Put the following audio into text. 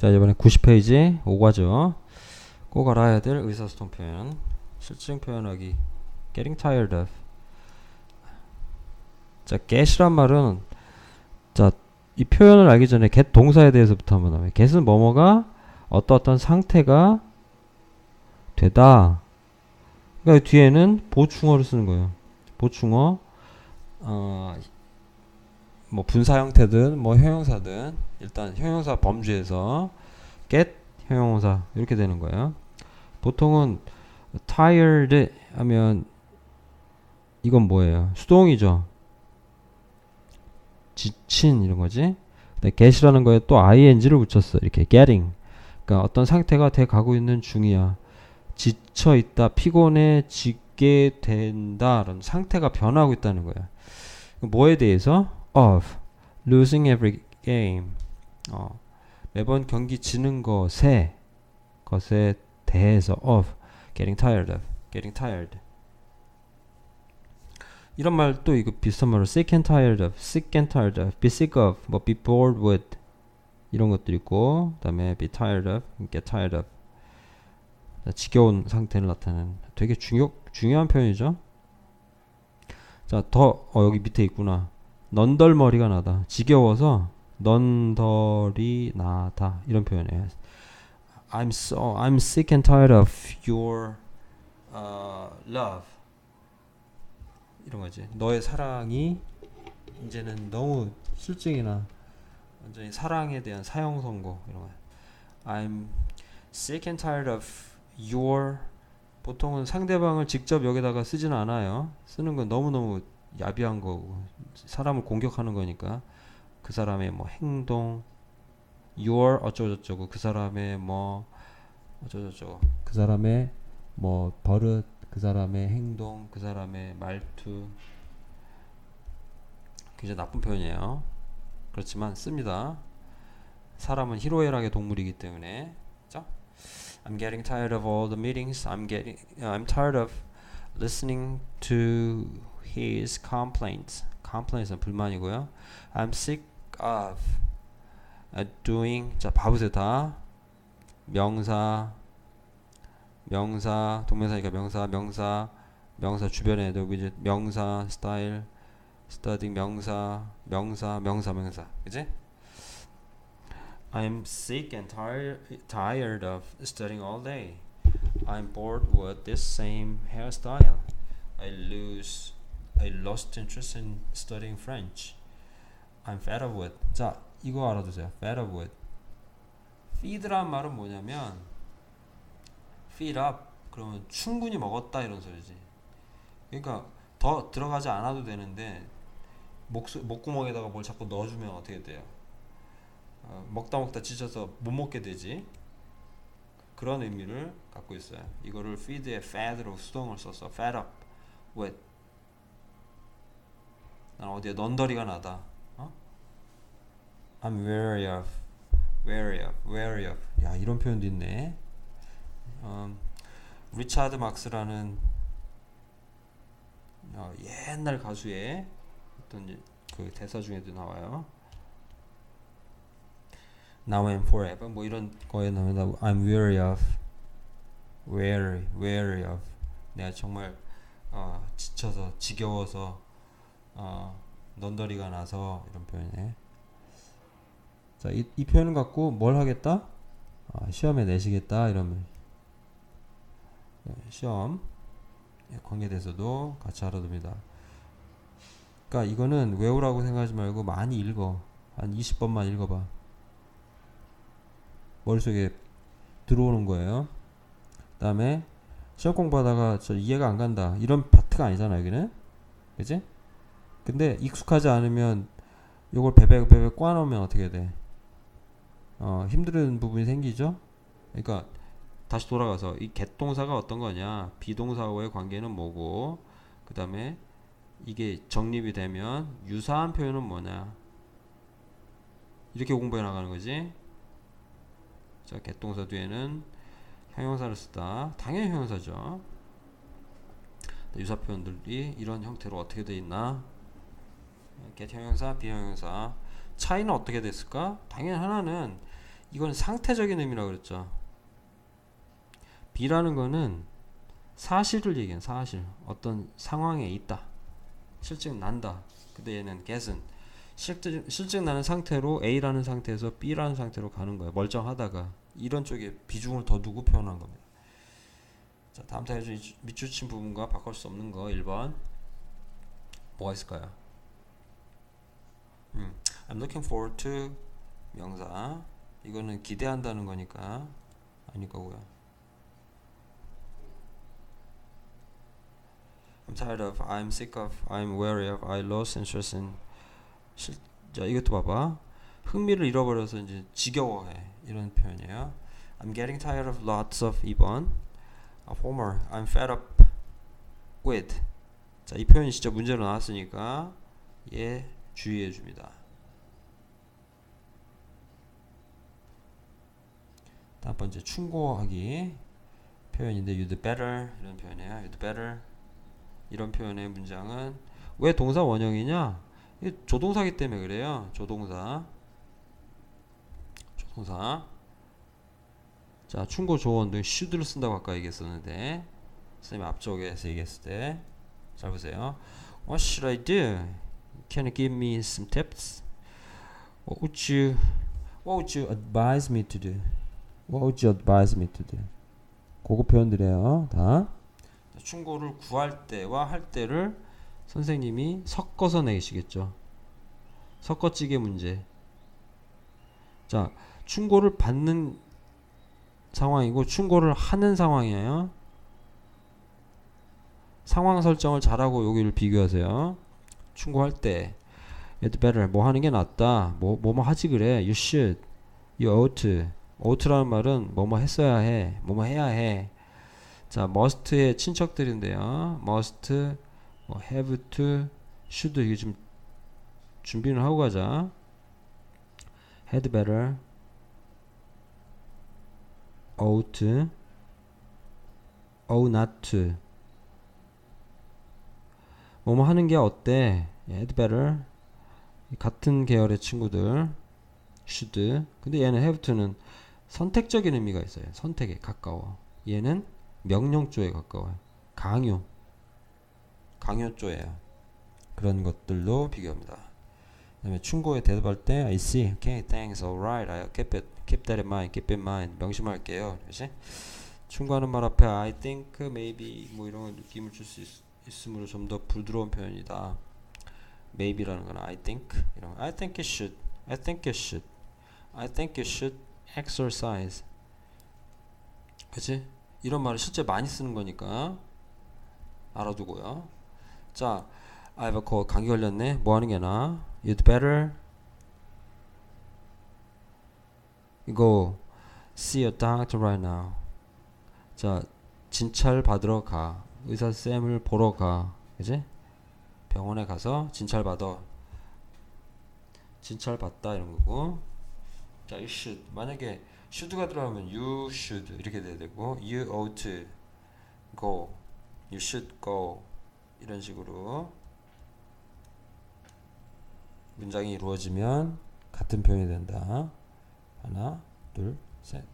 자 이번에 90페이지 5과죠. 꼭 알아야 될 의사소통 표현. 실증 표현하기. Getting tired of. 자 get이란 말은 자 이 표현을 알기 전에 get 동사에 대해서부터 한번 하면 get은 뭐뭐가 어떠어떤 상태가 되다. 그러니까 뒤에는 보충어를 쓰는 거예요. 보충어 어, 뭐 분사 형태든 뭐 형용사든 일단 형용사 범주에서 get 형용사 이렇게 되는 거예요. 보통은 tired 하면 이건 뭐예요? 수동이죠. 지친 이런 거지. 근데 get이라는 거에 또 ing를 붙였어. 이렇게 getting. 그러니까 어떤 상태가 돼 가고 있는 중이야. 지쳐 있다, 피곤해 지게 된다라는 상태가 변하고 있다는 거야. 뭐에 대해서? Of losing every game. 어, 매번 경기 지는 것에 것에 대해서 of getting tired of getting tired. 이런 말 또 이거 비슷한 말로 sick and tired of, sick and tired of, be sick of, 뭐 be bored with 이런 것들 있고 그다음에 be tired of, get tired of. 자, 지겨운 상태를 나타내는 되게 중요 중요한 표현이죠. 자, 더 어, 여기 밑에 있구나. 넌덜머리가 나다. 지겨워서 넌덜이 나다. 이런 표현이에요. I'm so I'm sick and tired of your uh, love. 이런 거지. 너의 사랑이 이제는 너무 실증이나 완전히 사랑에 대한 사형 선고 이런 거. I'm sick and tired of your 보통은 상대방을 직접 여기다가 쓰지는 않아요. 쓰는 건 너무너무 야비한 거고 사람을 공격하는 거니까 그 사람의 뭐 행동 your 어쩌고저쩌고 그 사람의 뭐 어쩌고저쩌고 그 사람의 뭐 버릇 그 사람의 행동 그 사람의 말투 굉장히 나쁜 표현이에요. 그렇지만 씁니다. 사람은 희로애락의 동물이기 때문에 자 I'm getting tired of all the meetings. I'm getting I'm tired of listening to his complaints. complaints은 불만이고요. I'm sick of uh, doing 자 봐보세요 다 명사 명사 동명사니까 명사 명사 명사 주변에 여기 이제 명사 스타일 studying 명사 명사 명사 명사 그지? I'm sick and tired tired of studying all day. I'm bored with this same hairstyle. I lose I lost interest in studying French. I'm fed up with. 자, 이거 알아두세요. fed up with. feed란 말은 뭐냐면 feed up 그러면 충분히 먹었다 이런 소리지. 그러니까 더 들어가지 않아도 되는데 목 목구멍에다가 뭘 자꾸 넣어주면 어떻게 돼요? 어, 먹다 먹다 지쳐서 못 먹게 되지. 그런 의미를 갖고 있어요. 이거를 feed에 fed로 수동을 써서 fed up with 난 어디에 넌더리가 나다. 어? I'm wary of, wary of, wary of. 야 이런 표현도 있네. 음, 리차드 막스라는 어, 옛날 가수의 어떤 그 대사 중에도 나와요. Now and forever 뭐 이런 거에 나온다. I'm weary of, weary, weary of. 내가 정말 어, 지쳐서 지겨워서 어, 넌더리가 나서 이런 표현에 자, 이, 이 표현을 갖고 뭘 하겠다? 아, 시험에 내시겠다 이러면 네, 시험 예, 관계대에서도 같이 알아둡니다. 그러니까 이거는 외우라고 생각하지 말고 많이 읽어. 한 20번만 읽어봐. 머릿속에 들어오는 거예요. 그 다음에 시험 공부하다가 저 이해가 안 간다. 이런 파트가 아니잖아, 여기는. 그지? 근데 익숙하지 않으면 요걸 베베 베베 꽈놓으면 어떻게 돼? 어, 힘든 부분이 생기죠? 그러니까 다시 돌아가서 이 get 동사가 어떤 거냐? 비동사와의 관계는 뭐고 그 다음에 이게 정립이 되면 유사한 표현은 뭐냐? 이렇게 공부해 나가는 거지. 자, get 동사 뒤에는 형용사를 쓰다. 당연히 형용사죠. 유사 표현들이 이런 형태로 어떻게 돼 있나? get 형용사, 비형용사. 차이는 어떻게 됐을까? 당연히 하나는 이건 상태적인 의미라고 그랬죠. B라는 거는 사실을 얘기하는 사실. 어떤 상황에 있다. 실증 난다. 근데 얘는 get은 실증, 실증 나는 상태로 A라는 상태에서 B라는 상태로 가는 거예요. 멀쩡하다가 이런 쪽에 비중을 더 두고 표현한 겁니다. 자, 다음 타입 밑줄친 부분과 바꿀 수 없는 거 1번 뭐가 있을까요? 음, I'm looking forward to 명사 이거는 기대한다는 거니까 아닐 거고요. I'm tired of, I'm sick of, I'm weary of, I lost interest in. 실, 자 이것도 봐봐. 흥미를 잃어버려서 이제 지겨워해 이런 표현이에요. I'm getting tired of lots of 2번. A former, I'm fed up with. 자 이 표현이 진짜 문제로 나왔으니까 얘 주의해 줍니다. 다음 번째 충고하기 표현인데 you'd better 이런 표현이에요. you'd better 이런 표현의 문장은 왜 동사 원형이냐? 이 조동사기 때문에 그래요. 조동사. 조동사. 자, 충고 조언 등 should를 쓴다고 아까 얘기했었는데 선생님 앞쪽에서 얘기했을 때 잘 보세요. What should I do? Can you give me some tips? What would you What would you advise me to do? What would you advise me to do? 그거 표현들이에요. 다. 충고를 구할 때와 할 때를 선생님이 섞어서 내시겠죠. 섞어찌개 문제. 자, 충고를 받는 상황이고 충고를 하는 상황이에요. 상황 설정을 잘하고 여기를 비교하세요. 충고할 때 You'd better 뭐 하는 게 낫다. 뭐 뭐뭐 하지 그래. You should. You ought. ought라는 말은 뭐뭐 했어야 해. 뭐뭐 해야 해. 자, must의 친척들인데요. must, 뭐 have to, should 이게 좀 준비를 하고 가자. had better, ought, ought not. 뭐뭐 하는 게 어때? had better. 같은 계열의 친구들. should. 근데 얘는 have to는 선택적인 의미가 있어요. 선택에 가까워. 얘는 명령조에 가까워요. 강요. 강요조예요. 그런 것들로 비교합니다. 그다음에 충고에 대답할 때 I see, okay, thanks, alright, I keep it, keep that in mind, keep in mind. 명심할게요. 그렇지? 충고하는 말 앞에 I think, maybe 뭐 이런 느낌을 줄 수 있으므로 좀 더 부드러운 표현이다. maybe라는 건 I think 이런 I think you should, I think you should, I think you should exercise. 그렇지? 이런 말을 실제 많이 쓰는 거니까 알아두고요. 자, cold. 감기 걸렸네. 뭐 하는 게 나아? You'd better go see a doctor right now. 자, 진찰 받으러 가. 의사 쌤을 보러 가. 그지? 병원에 가서 진찰 받아. 진찰 받다 이런 거고. 자, you should. 만약에 should가 들어가면 you should 이렇게 돼야 되고 you ought to go. you should go. 이런 식으로 문장이 이루어지면 같은 표현이 된다. 하나, 둘, 셋.